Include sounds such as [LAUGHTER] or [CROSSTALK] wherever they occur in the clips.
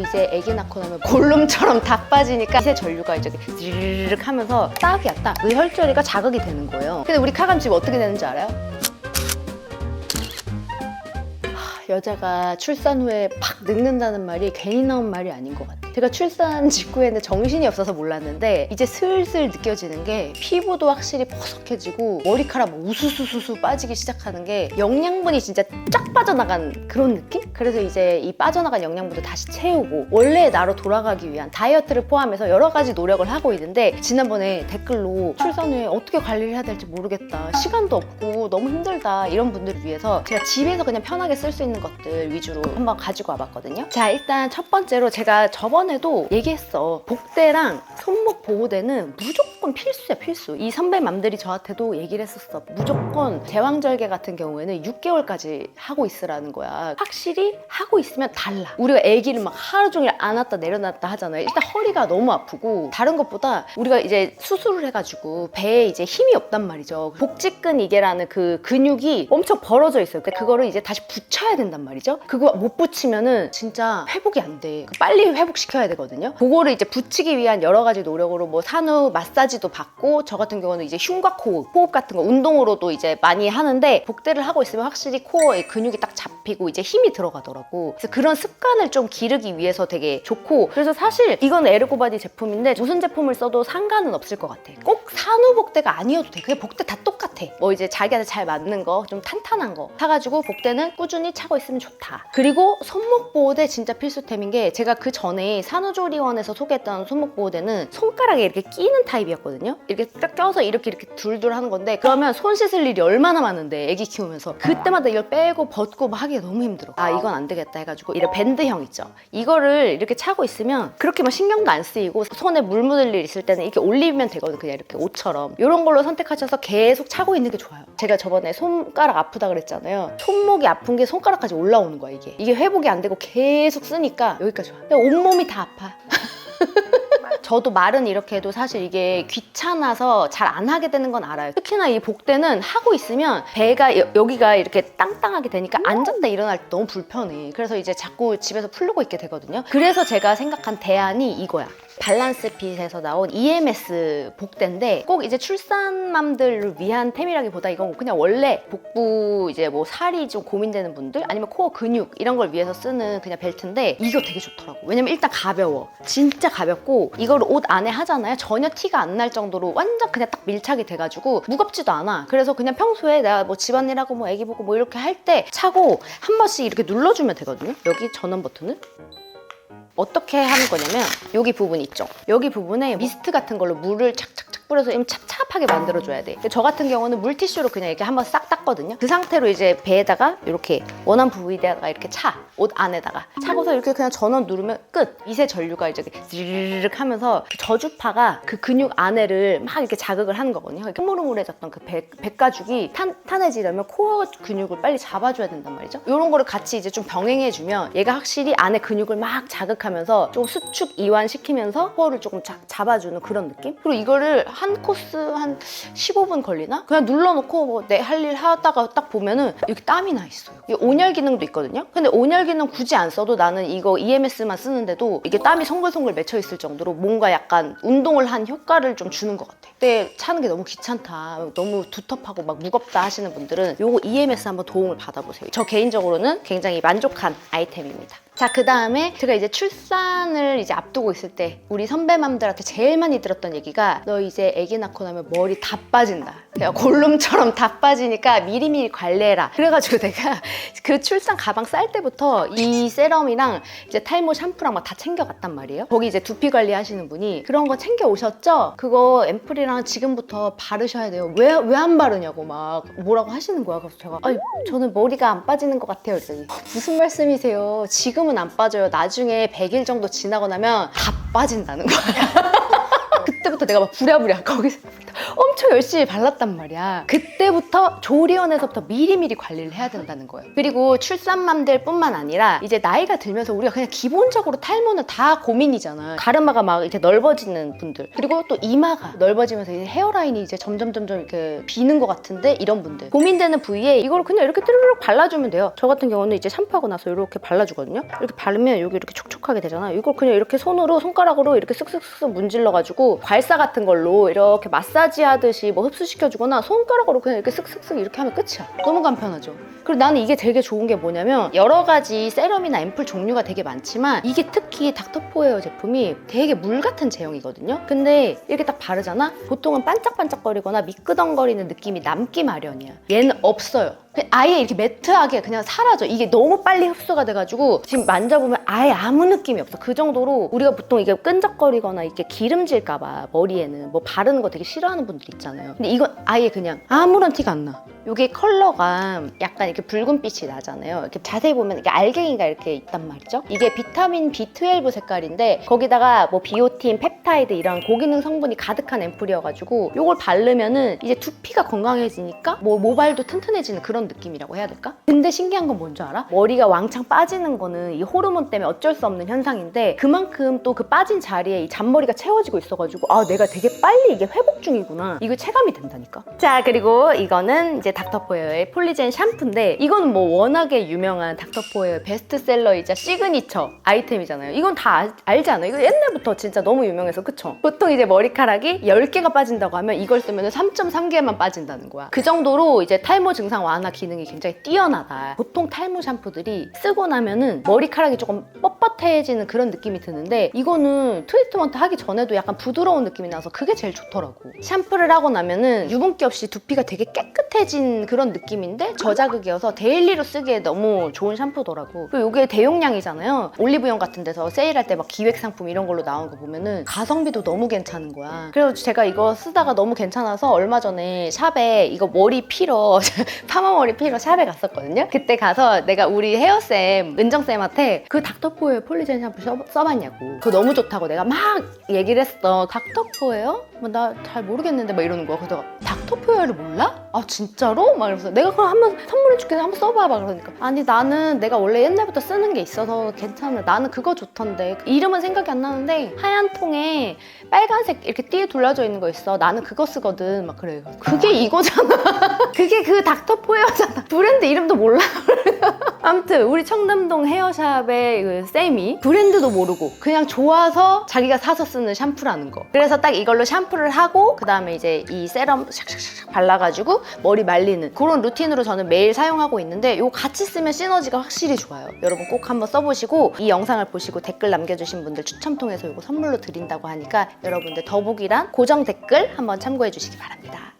이제 아기 낳고 나면 골룸처럼 다 빠지니까 이세 전류가 이제 드르륵 하면서 딱이야 딱. 그 혈자리가 자극이 되는 거예요. 근데 우리 카감 지금 어떻게 되는지 알아요? 하, 여자가 출산 후에 팍 늙는다는 말이 괜히 나온 말이 아닌 것 같아요. 제가 출산 직후에는 정신이 없어서 몰랐는데 이제 슬슬 느껴지는 게 피부도 확실히 퍼석해지고 머리카락 뭐 우수수수수 빠지기 시작하는 게 영양분이 진짜 쫙 빠져나간 그런 느낌? 그래서 이제 이 빠져나간 영양분도 다시 채우고 원래 나로 돌아가기 위한 다이어트를 포함해서 여러 가지 노력을 하고 있는데 지난번에 댓글로 출산 후에 어떻게 관리를 해야 될지 모르겠다 시간도 없고 너무 힘들다 이런 분들을 위해서 제가 집에서 그냥 편하게 쓸 수 있는 것들 위주로 한번 가지고 와봤거든요. 자 일단 첫 번째로 제가 저번에도 얘기했어. 복대랑 손목 보호대는 무조건 필수야 필수. 이 선배 맘들이 저한테도 얘기를 했었어. 무조건 제왕절개 같은 경우에는 6개월까지 하고 있으라는 거야. 확실히 하고 있으면 달라. 우리가 아기를 막 하루 종일 안았다 내려놨다 하잖아요. 일단 허리가 너무 아프고 다른 것보다 우리가 이제 수술을 해가지고 배에 이제 힘이 없단 말이죠. 복직근 이계라는 그 근육이 엄청 벌어져 있어요. 근데 그거를 이제 다시 붙여야 된단 말이죠. 그거 못 붙이면은 진짜 회복이 안 돼. 빨리 회복시켜야 되거든요. 그거를 이제 붙이기 위한 여러 가지 노력으로 뭐 산후 마사지도 받고 저 같은 경우는 이제 흉곽 호흡 호흡 같은 거 운동으로도 이제 많이 하는데 복대를 하고 있으면 확실히 코어에 근육이 딱 잡히고 이제 힘이 들어가 더라고. 그래서 그런 습관을 좀 기르기 위해서 되게 좋고 그래서 사실 이건 에르고바디 제품인데 무슨 제품을 써도 상관은 없을 것 같아. 꼭 산후 복대가 아니어도 돼. 그냥 복대 다 똑같아. 뭐 이제 자기한테 잘 맞는 거 좀 탄탄한 거 사가지고 복대는 꾸준히 차고 있으면 좋다. 그리고 손목 보호대 진짜 필수템인 게 제가 그 전에 산후조리원에서 소개했던 손목 보호대는 손가락에 이렇게 끼는 타입이었거든요. 이렇게 딱 껴서 이렇게 이렇게 둘둘 하는 건데 그러면 손 씻을 일이 얼마나 많은데 애기 키우면서. 그때마다 이걸 빼고 벗고 막 하기가 너무 힘들어. 아 이건 안 되겠다 해가지고 이런 밴드형 있죠. 이거를 이렇게 차고 있으면 그렇게 막 신경도 안 쓰이고 손에 물 묻을 일 있을 때는 이렇게 올리면 되거든 그냥 이렇게 옷처럼. 이런 걸로 선택하셔서 계속 차고 있는 게 좋아요. 제가 저번에 손가락 아프다 그랬잖아요. 손목이 아픈 게 손가락까지 올라오는 거야 이게. 이게 회복이 안 되고 계속 쓰니까 여기까지 와. 온몸이 다 아파 [LAUGHS] 저도 말은 이렇게 해도 사실 이게 귀찮아서 잘 안 하게 되는 건 알아요. 특히나 이 복대는 하고 있으면 배가 여, 여기가 이렇게 땅땅하게 되니까 앉았다 일어날 때 너무 불편해. 그래서 이제 자꾸 집에서 풀르고 있게 되거든요. 그래서 제가 생각한 대안이 이거야. 밸런스 핏에서 나온 EMS 복대인데 꼭 이제 출산맘들을 위한 템이라기보다 이건 그냥 원래 복부 이제 뭐 살이 좀 고민되는 분들 아니면 코어 근육 이런 걸 위해서 쓰는 그냥 벨트인데 이거 되게 좋더라고. 왜냐면 일단 가벼워. 진짜 가볍고 이걸 옷 안에 하잖아요. 전혀 티가 안 날 정도로 완전 그냥 딱 밀착이 돼가지고 무겁지도 않아. 그래서 그냥 평소에 내가 뭐 집안일하고 뭐 애기 보고 뭐 이렇게 할 때 차고 한 번씩 이렇게 눌러주면 되거든요. 여기 전원 버튼을 어떻게 하는 거냐면 여기 부분 있죠. 여기 부분에 미스트 같은 걸로 물을 착착착 뿌려서 좀 찹찹하게 만들어줘야 돼. 저 같은 경우는 물티슈로 그냥 이렇게 한번 싹 닦거든요. 그 상태로 이제 배에다가 이렇게 원한 부위에다가 이렇게 차. 옷 안에다가 차고서 이렇게 그냥 전원 누르면 끝. 미세 전류가 이제 드르륵 하면서 그 저주파가 그 근육 안에를 막 이렇게 자극을 하는 거거든요. 이렇게 흐물흐물해졌던 그 배, 배가죽이 탄 탄해지려면 코어 근육을 빨리 잡아줘야 된단 말이죠. 이런 거를 같이 이제 좀 병행해주면 얘가 확실히 안에 근육을 막 자극하면서 좀 수축 이완시키면서 코어를 조금 자- 잡아주는 그런 느낌? 그리고 이거를 한 코스 한 15분 걸리나? 그냥 눌러놓고 뭐 내 할 일 하다가 딱 보면은 이렇게 땀이 나 있어요. 이게 온열 기능도 있거든요. 근데 온열 기능 굳이 안 써도 나는 이거 EMS만 쓰는데도 이게 땀이 송글송글 맺혀 있을 정도로 뭔가 약간 운동을 한 효과를 좀 주는 것 같아. 그때 차는 게 너무 귀찮다, 너무 두텁하고 막 무겁다 하시는 분들은 요거 EMS 한번 도움을 받아보세요. 저 개인적으로는 굉장히 만족한 아이템입니다. 자, 그 다음에 제가 이제 출산을 이제 앞두고 있을 때 우리 선배맘들한테 제일 많이 들었던 얘기가 너 이제 아기 낳고 나면 머리 다 빠진다. 내가 골룸처럼 다 빠지니까 미리미리 관리해라. 그래가지고 [LAUGHS] 내가 그 출산 가방 쌀 때부터 이 세럼이랑 이제 탈모 샴푸랑 막 다 챙겨갔단 말이에요. 거기 이제 두피 관리 하시는 분이 그런 거 챙겨 오셨죠? 그거 앰플이랑 지금부터 바르셔야 돼요. 왜 왜 안 바르냐고 막 뭐라고 하시는 거야. 그래서 제가 아니 저는 머리가 안 빠지는 것 같아요. 그랬더니 "어, 무슨 말씀이세요? 지금 은 안 빠져요. 나중에 100일 정도 지나고 나면 다 빠진다는 거야. [LAUGHS] 그때부터 내가 막 부랴부랴 거기서 엄청 열심히 발랐단 말이야. 그때부터 조리원에서부터 미리미리 관리를 해야 된다는 거예요. 그리고 출산맘들 뿐만 아니라 이제 나이가 들면서 우리가 그냥 기본적으로 탈모는 다 고민이잖아. 가르마가 막 이렇게 넓어지는 분들. 그리고 또 이마가 넓어지면서 이제 헤어라인이 이제 점점 점점 이렇게 비는 것 같은데 이런 분들. 고민되는 부위에 이걸 그냥 이렇게 뚜루룩 발라주면 돼요. 저 같은 경우는 이제 샴푸하고 나서 이렇게 발라주거든요. 이렇게 바르면 여기 이렇게 촉촉하게 되잖아. 이걸 그냥 이렇게 손으로 손가락으로 이렇게 쓱쓱쓱쓱 문질러가지고 발사 같은 걸로 이렇게 마사지 하듯이 뭐 흡수시켜주거나 손가락으로 그냥 이렇게 쓱쓱쓱 이렇게 하면 끝이야. 너무 간편하죠. 그리고 나는 이게 되게 좋은 게 뭐냐면 여러 가지 세럼이나 앰플 종류가 되게 많지만 이게 특히 닥터포에어 제품이 되게 물 같은 제형이거든요. 근데 이렇게 딱 바르잖아? 보통은 반짝반짝거리거나 미끄덩거리는 느낌이 남기 마련이야. 얘는 없어요. 그냥 아예 이렇게 매트하게 그냥 사라져. 이게 너무 빨리 흡수가 돼가지고 지금 만져보면 아예 아무 느낌이 없어. 그 정도로 우리가 보통 이게 끈적거리거나 이렇게 기름질까봐 머리에는 뭐 바르는 거 되게 싫어하는 분들 있잖아요. 근데 이건 아예 그냥 아무런 티가 안 나. 이게 컬러가 약간 이렇게 붉은빛이 나잖아요. 이렇게 자세히 보면 이게 알갱이가 이렇게 있단 말이죠. 이게 비타민 B12 색깔인데 거기다가 뭐 비오틴, 펩타이드 이런 고기능 성분이 가득한 앰플이어가지고 이걸 바르면은 이제 두피가 건강해지니까 뭐 모발도 튼튼해지는 그런 느낌이라고 해야 될까? 근데 신기한 건 뭔지 알아? 머리가 왕창 빠지는 거는 이 호르몬 때문에 어쩔 수 없는 현상인데 그만큼 또 그 빠진 자리에 이 잔머리가 채워지고 있어가지고 아 내가 되게 빨리 이게 회복 중이구나 이거 체감이 된다니까 자 그리고 이거는 이제 닥터포에어의 폴리젠 샴푸인데 이거는 뭐 워낙에 유명한 닥터포에어 베스트셀러이자 시그니처 아이템이잖아요 이건 다 아- 알지 않아요? 이거 옛날부터 진짜 너무 유명해서 그쵸? 보통 이제 머리카락이 10개가 빠진다고 하면 이걸 쓰면 3.3개만 빠진다는 거야 그 정도로 이제 탈모 증상 완화 기능이 굉장히 뛰어나다. 보통 탈모 샴푸들이 쓰고 나면은 머리카락이 조금 뻣뻣해지는 그런 느낌이 드는데 이거는 트리트먼트 하기 전에도 약간 부드러운 느낌이 나서 그게 제일 좋더라고. 샴푸를 하고 나면은 유분기 없이 두피가 되게 깨끗해진 그런 느낌인데 저자극이어서 데일리로 쓰기에 너무 좋은 샴푸더라고. 그리고 이게 대용량이잖아요. 올리브영 같은 데서 세일할 때 막 기획 상품 이런 걸로 나온 거 보면은 가성비도 너무 괜찮은 거야. 그래서 제가 이거 쓰다가 너무 괜찮아서 얼마 전에 샵에 이거 머리 피러 [LAUGHS] 파마 머리 피러 샵에 갔었거든요. 그때 가서 내가 우리 헤어쌤 은정쌤한테 그 닥터포의 폴리젠 샴푸 써, 써봤냐고. 그거 너무 좋다고 내가 막 얘기를 했어. 닥터포예요? 나잘 모르겠는데 막 이러는 거야. 그래서 닥터포에어를 몰라? 아 진짜로? 막 이러면서 내가 그럼 한번 선물해줄게 한번 써봐봐 그러니까. 아니 나는 내가 원래 옛날부터 쓰는 게 있어서 괜찮아. 나는 그거 좋던데. 이름은 생각이 안 나는데 하얀 통에 빨간색 이렇게 띠에 둘러져 있는 거 있어. 나는 그거 쓰거든. 막 그래 그게 이거잖아. [LAUGHS] 그게 그 닥터포에 어잖아 브랜드 이름도 몰라 [LAUGHS] 아무튼 우리 청담동 헤어샵의 그 쌤이 브랜드도 모르고 그냥 좋아서 자기가 사서 쓰는 샴푸라는 거. 그래서 딱 이걸로 샴푸를 하고 그 다음에 이제 이 세럼 샥샥샥 발라가지고 머리 말리는 그런 루틴으로 저는 매일 사용하고 있는데 이거 같이 쓰면 시너지가 확실히 좋아요. 여러분 꼭 한번 써보시고 이 영상을 보시고 댓글 남겨주신 분들 추첨 통해서 이거 선물로 드린다고 하니까 여러분들 더보기란 고정 댓글 한번 참고해 주시기 바랍니다.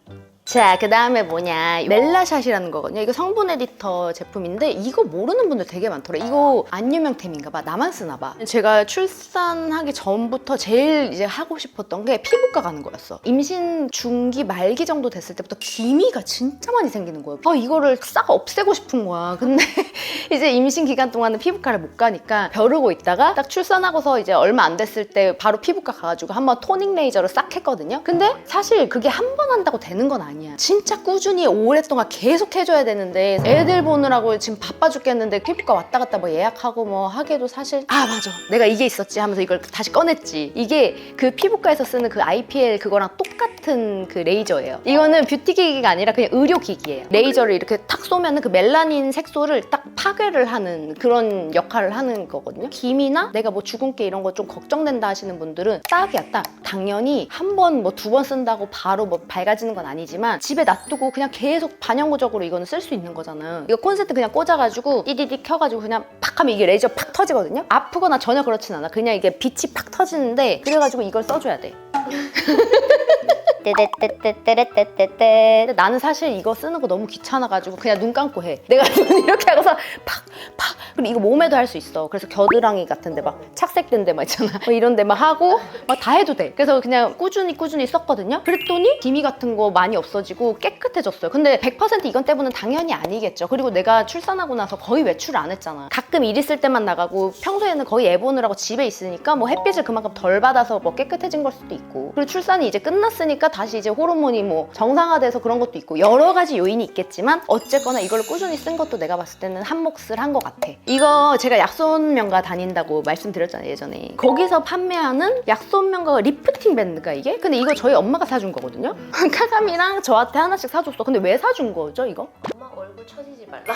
자, 그 다음에 뭐냐. 멜라샷이라는 거거든요. 이거 성분 에디터 제품인데, 이거 모르는 분들 되게 많더라. 이거 안 유명템인가 봐. 나만 쓰나 봐. 제가 출산하기 전부터 제일 이제 하고 싶었던 게 피부과 가는 거였어. 임신 중기 말기 정도 됐을 때부터 기미가 진짜 많이 생기는 거예요. 아, 이거를 싹 없애고 싶은 거야. 근데 [LAUGHS] 이제 임신 기간 동안은 피부과를 못 가니까 벼르고 있다가 딱 출산하고서 이제 얼마 안 됐을 때 바로 피부과 가가지고 한번 토닝 레이저를 싹 했거든요. 근데 사실 그게 한 번 한다고 되는 건 아니야. 진짜 꾸준히 오랫동안 계속 해줘야 되는데 애들 보느라고 지금 바빠 죽겠는데 피부과 왔다 갔다 뭐 예약하고 뭐 하기도 사실 아 맞아 내가 이게 있었지 하면서 이걸 다시 꺼냈지 이게 그 피부과에서 쓰는 그 IPL 그거랑 똑같은 그 레이저예요. 이거는 뷰티 기기가 아니라 그냥 의료 기기예요. 레이저를 이렇게 탁 쏘면은 그 멜라닌 색소를 딱 파괴를 하는 그런 역할을 하는 거거든요. 김이나 내가 뭐 주근깨 이런 거 좀 걱정된다 하시는 분들은 딱이야 딱. 당연히 한 번 뭐 두 번 쓴다고 바로 뭐 밝아지는 건 아니지만 집에 놔두고 그냥 계속 반영구적으로 이거는 쓸 수 있는 거잖아요. 이거 콘센트 그냥 꽂아가지고 띠디디 켜가지고 그냥 팍 하면 이게 레이저 팍 터지거든요. 아프거나 전혀 그렇진 않아. 그냥 이게 빛이 팍 터지는데 그래가지고 이걸 써줘야 돼. 나는 사실 이거 쓰는 거 너무 귀찮아가지고 그냥 눈 감고 해. 내가 눈 [LAUGHS] 이렇게 하고서 팍! 팍! 그리고 이거 몸에도 할 수 있어. 그래서 겨드랑이 같은데 막 착색된데 막 있잖아. 뭐 이런데 막 하고 막 다 해도 돼. 그래서 그냥 꾸준히 꾸준히 썼거든요. 그랬더니 기미 같은 거 많이 없어지고 깨끗해졌어요. 근데 100% 이건 때문은 당연히 아니겠죠. 그리고 내가 출산하고 나서 거의 외출 안 했잖아. 가끔 일 있을 때만 나가고 평소에는 거의 애 보느라고 집에 있으니까 뭐 햇빛을 그만큼 덜 받아서 뭐 깨끗해진 걸 수도 있고 그리고 출산이 이제 끝났으니까 다시 이제 호르몬이 뭐 정상화돼서 그런 것도 있고 여러 가지 요인이 있겠지만 어쨌거나 이걸 꾸준히 쓴 것도 내가 봤을 때는 한 몫을 한 것 같아. 이거 제가 약손명가 다닌다고 말씀드렸잖아요 예전에. 거기서 판매하는 약손명가 리프팅 밴드가 이게? 근데 이거 저희 엄마가 사준 거거든요. [LAUGHS] 카감이랑 저한테 하나씩 사줬어. 근데 왜 사준 거죠 이거? 엄마 얼굴 처지지 말라.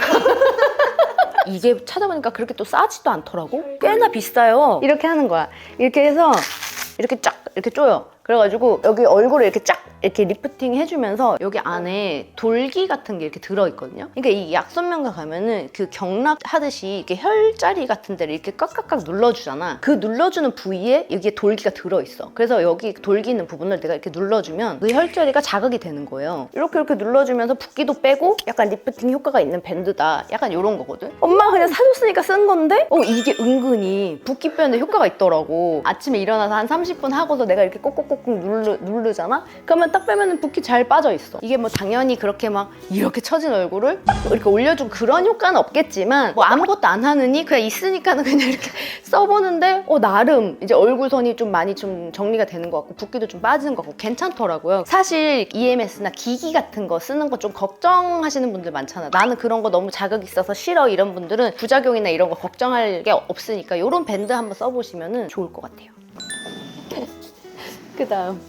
이게 찾아보니까 그렇게 또 싸지도 않더라고. 꽤나 비싸요. 이렇게 하는 거야. 이렇게 해서 이렇게 쫙 이렇게 쪼여. 그래가지고 여기 얼굴을 이렇게 쫙 이렇게 리프팅 해주면서 여기 안에 돌기 같은 게 이렇게 들어있거든요. 그러니까 이 약손명가 가면은 그 경락 하듯이 이렇게 혈자리 같은 데를 이렇게 깍깍깍 눌러주잖아. 그 눌러주는 부위에 여기에 돌기가 들어있어. 그래서 여기 돌기 있는 부분을 내가 이렇게 눌러주면 그 혈자리가 자극이 되는 거예요. 이렇게 이렇게 눌러주면서 붓기도 빼고 약간 리프팅 효과가 있는 밴드다. 약간 이런 거거든. 엄마가 그냥 사줬으니까 쓴 건데 어 이게 은근히 붓기 빼는데 효과가 있더라고. 아침에 일어나서 한 30분 하고서 내가 이렇게 꼭꼭 꼭꼭 누르, 누르잖아? 그러면 딱 빼면 붓기 잘 빠져 있어. 이게 뭐 당연히 그렇게 막 이렇게 처진 얼굴을 딱 이렇게 올려준 그런 효과는 없겠지만 뭐 아무것도 안 하느니 그냥 있으니까는 그냥 이렇게 [LAUGHS] 써보는데 어 나름 이제 얼굴선이 좀 많이 좀 정리가 되는 것 같고 붓기도 좀 빠지는 것 같고 괜찮더라고요. 사실 EMS나 기기 같은 거 쓰는 거 좀 걱정하시는 분들 많잖아. 나는 그런 거 너무 자극 있어서 싫어 이런 분들은 부작용이나 이런 거 걱정할 게 없으니까 이런 밴드 한번 써보시면 좋을 것 같아요. 그 다음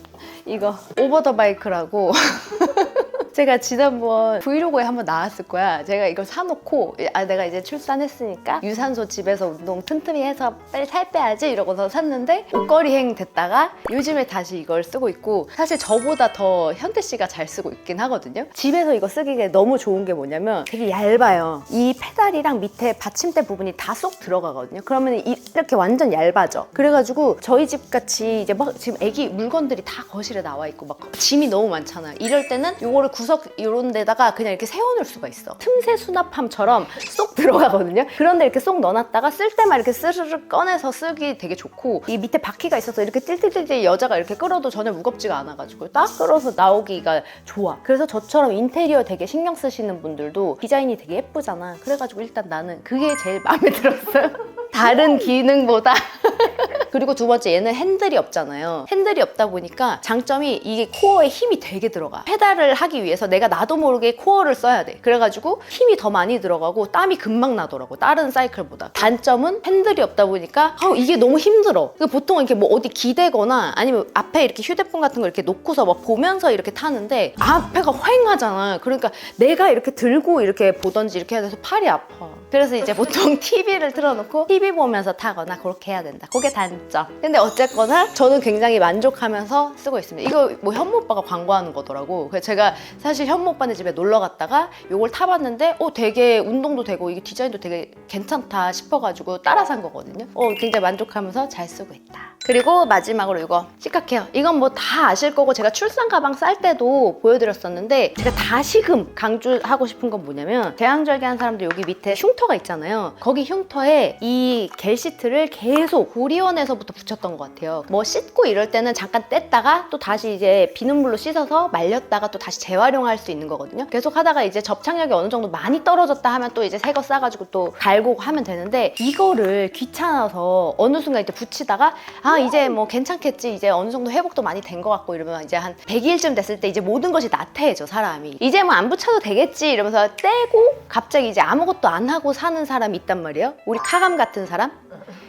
이거 오버 더 바이크라고 [LAUGHS] 제가 지난번 브이로그에 한번 나왔을 거야. 제가 이걸 사놓고 아 내가 이제 출산했으니까 유산소 집에서 운동 틈틈이 해서 빨리 살 빼야지 이러고서 샀는데 옷걸이행 됐다가 요즘에 다시 이걸 쓰고 있고 사실 저보다 더 현태 씨가 잘 쓰고 있긴 하거든요. 집에서 이거 쓰기에 너무 좋은 게 뭐냐면 되게 얇아요. 이 페달이랑 밑에 받침대 부분이 다 쏙 들어가거든요. 그러면 이- 이렇게 완전 얇아져. 그래가지고 저희 집 같이 이제 막 지금 애기 물건들이 다 거실에 나와 있고 막 짐이 너무 많잖아. 이럴 때는 요거를 구석 이런 데다가 그냥 이렇게 세워놓을 수가 있어. 틈새 수납함처럼 쏙 들어가거든요. 그런데 이렇게 쏙 넣어놨다가 쓸 때만 이렇게 스르르 꺼내서 쓰기 되게 좋고 이 밑에 바퀴가 있어서 이렇게 띨띨띨 여자가 이렇게 끌어도 전혀 무겁지가 않아가지고 딱 끌어서 나오기가 좋아. 그래서 저처럼 인테리어 되게 신경 쓰시는 분들도 디자인이 되게 예쁘잖아. 그래가지고 일단 나는 그게 제일 마음에 들었어요. [LAUGHS] 다른 기능보다 [LAUGHS] 그리고 두 번째 얘는 핸들이 없잖아요. 핸들이 없다 보니까 장점이 이게 코어에 힘이 되게 들어가. 페달을 하기 위해서 내가 나도 모르게 코어를 써야 돼. 그래가지고 힘이 더 많이 들어가고 땀이 금방 나더라고. 다른 사이클보다. 단점은 핸들이 없다 보니까 아, 이게 너무 힘들어. 그 보통 이렇게 뭐 어디 기대거나 아니면 앞에 이렇게 휴대폰 같은 거 이렇게 놓고서 막 보면서 이렇게 타는데 앞에가 휑하잖아. 그러니까 내가 이렇게 들고 이렇게 보던지 이렇게 해야 돼서 팔이 아파. 그래서 이제 보통 [LAUGHS] TV를 틀어놓고 TV 보면서 타거나 그렇게 해야 된다. 그게 단 점. 근데 어쨌거나 저는 굉장히 만족하면서 쓰고 있습니다. 이거 뭐 현모 오빠가 광고하는 거더라고. 그래서 제가 사실 현모 오빠네 집에 놀러 갔다가 이걸 타봤는데 어 되게 운동도 되고 이게 디자인도 되게 괜찮다 싶어가지고 따라 산 거거든요. 어 굉장히 만족하면서 잘 쓰고 있다. 그리고 마지막으로 이거 시카케어. 이건 뭐 다 아실 거고 제가 출산 가방 쌀 때도 보여드렸었는데 제가 다시금 강조하고 싶은 건 뭐냐면 대항절개한 사람들 여기 밑에 흉터가 있잖아요. 거기 흉터에 이 겔 시트를 계속 고리원에서부터 붙였던 것 같아요. 뭐 씻고 이럴 때는 잠깐 뗐다가 또 다시 이제 비눗물로 씻어서 말렸다가 또 다시 재활용할 수 있는 거거든요. 계속 하다가 이제 접착력이 어느 정도 많이 떨어졌다 하면 또 이제 새거 싸가지고 또 갈고 하면 되는데 이거를 귀찮아서 어느 순간 이제 붙이다가 아 이제 뭐 괜찮겠지. 이제 어느 정도 회복도 많이 된 것 같고 이러면 이제 한 100일쯤 됐을 때 이제 모든 것이 나태해져 사람이. 이제 뭐 안 붙여도 되겠지 이러면서 떼고 갑자기 이제 아무것도 안 하고 사는 사람이 있단 말이에요. 우리 카감 같은 사람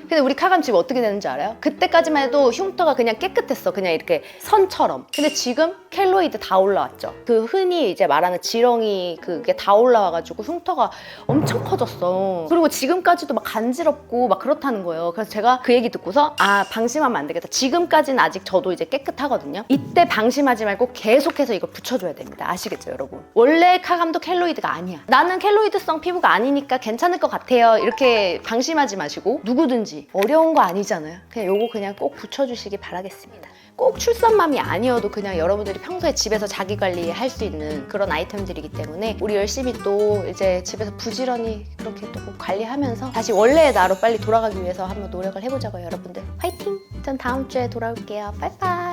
근데 우리 카감 집 어떻게 되는지 알아요? 그때까지만 해도 흉터가 그냥 깨끗했어. 그냥 이렇게 선처럼. 근데 지금 켈로이드 다 올라왔죠. 그 흔히 이제 말하는 지렁이 그게 다 올라와가지고 흉터가 엄청 커졌어. 그리고 지금까지도 막 간지럽고 막 그렇다는 거예요. 그래서 제가 그 얘기 듣고서 아 방심하면 안 되겠다. 지금까지는 아직 저도 이제 깨끗하거든요. 이때 방심하지 말고 계속해서 이걸 붙여줘야 됩니다. 아시겠죠, 여러분? 원래 카감도 켈로이드가 아니야. 나는 켈로이드성 피부가 아니니까 괜찮을 것 같아요. 이렇게 방심하지 마시고 누구든 지 어려운 거 아니잖아요. 그냥 요거 그냥 꼭 붙여주시기 바라겠습니다. 꼭 출산맘이 아니어도 그냥 여러분들이 평소에 집에서 자기 관리할 수 있는 그런 아이템들이기 때문에 우리 열심히 또 이제 집에서 부지런히 그렇게 또 관리하면서 다시 원래의 나로 빨리 돌아가기 위해서 한번 노력을 해보자고요, 여러분들. 화이팅! 전 다음 주에 돌아올게요. 빠이빠이!